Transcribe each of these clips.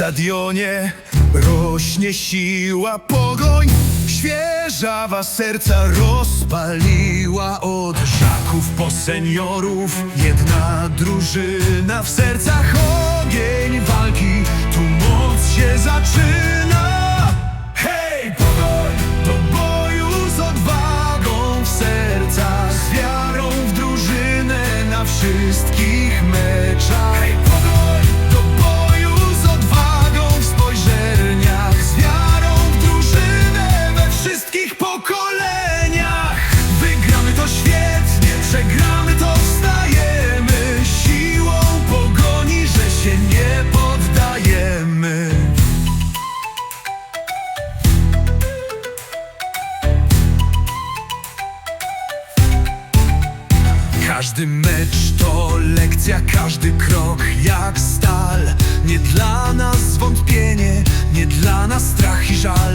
stadionie. Rośnie siła pogoń Świeżawa serca rozpaliła od żaków po seniorów. Jedna drużyna w sercach ogień walki Tu moc się zaczyna Każdy mecz to lekcja, każdy krok jak stal. Nie dla nas zwątpienie, nie dla nas strach i żal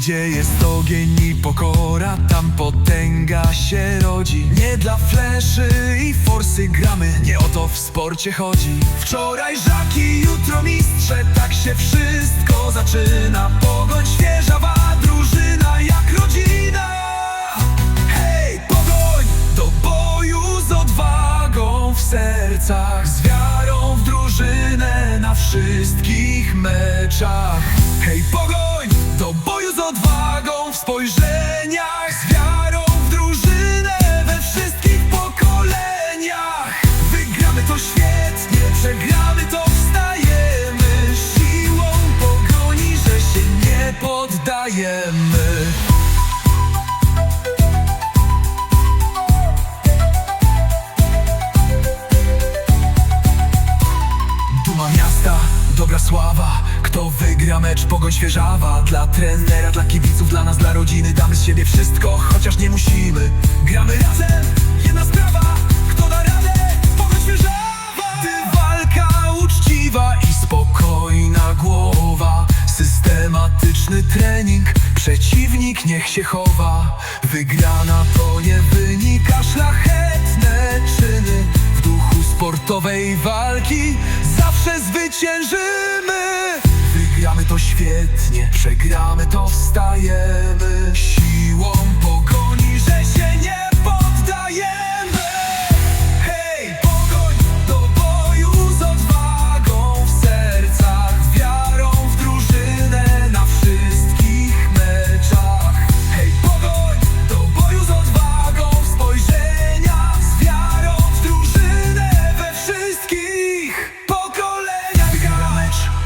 Gdzie jest ogień i pokora, tam potęga się rodzi. Nie dla fleszy i forsy gramy, nie o to w sporcie chodzi. Wczoraj żaki, jutro mistrze, tak się wszystko zaczyna. Pogoń świeżawa drużyna jak rodzina. Hej, pogoń! Do boju z odwagą w sercach Z wiarą w drużynę na wszystkich meczach. Hej, pogoń odwagą Mecz, pogoń świeżawa. Dla trenera, dla kibiców, dla nas, dla rodziny. Damy z siebie wszystko, chociaż nie musimy. Gramy razem, jedna sprawa. Kto da radę, pogoń świeżawa. Gdy walka uczciwa i spokojna głowa. Systematyczny trening Przeciwnik niech się chowa. Wygrana to nie wynika. Szlachetne czyny W duchu sportowej walki. Zawsze zwyciężymy Wygramy to świetnie Przegramy to wstajemy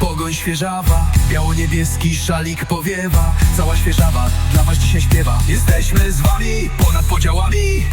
pogoń świeżawa, biało-niebieski szalik powiewa, cała świeżawa dla was dzisiaj śpiewa. Jesteśmy z wami ponad podziałami.